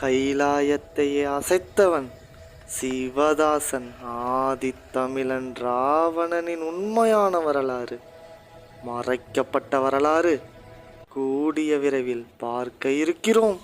கைலாயத்தையே அசைத்தவன் சிவதாசன் ஆதித்தமிழன் ராவணனின் உண்மையான வரலாறு. மறைக்கப்பட்ட வரலாறு. கூடிய விரைவில் பார்க்க இருக்கிறோம்.